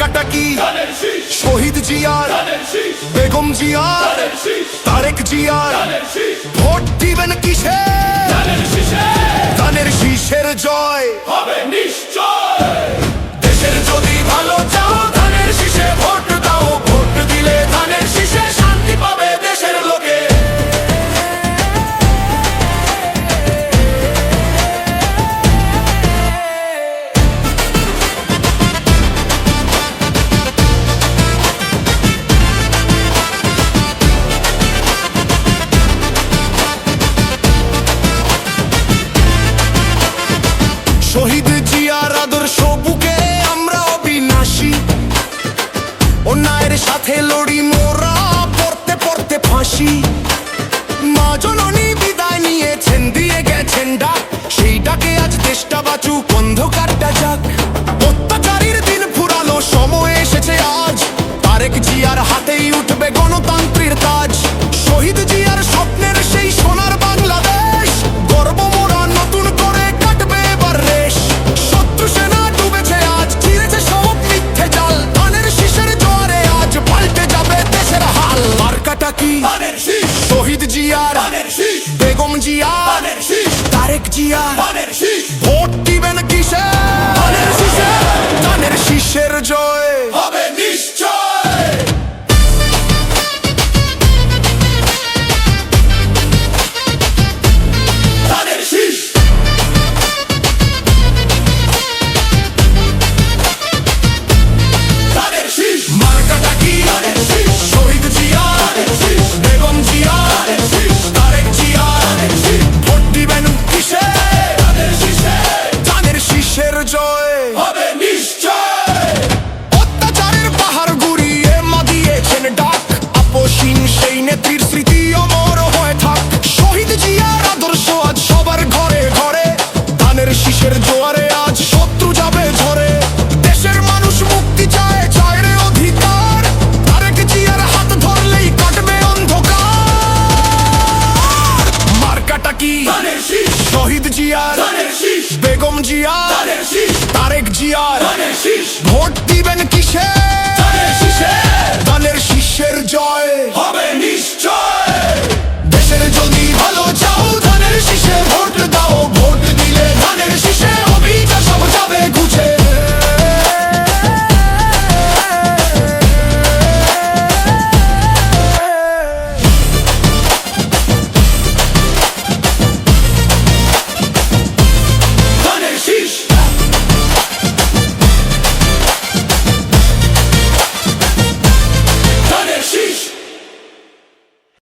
কাটা কি? শহীদ জিয়ার বেগম জিয়ার তারেক জিয়ার। ভোট দিবেন কিসের ধানের শীষের জয়। হবে নিশ্চয়। শহীদ জিয়ার আদর্শ বুকে আমরা অবিনাশী। অন্যায়ের সাথে লড়ি মোরা পড়তে পড়তে ফাঁসি। কিসে? জয়। হবে নিশ্চয়। joy শহীদ জিয়ার বেগম জিয়ার তারেক জিয়ার ভোট দিবে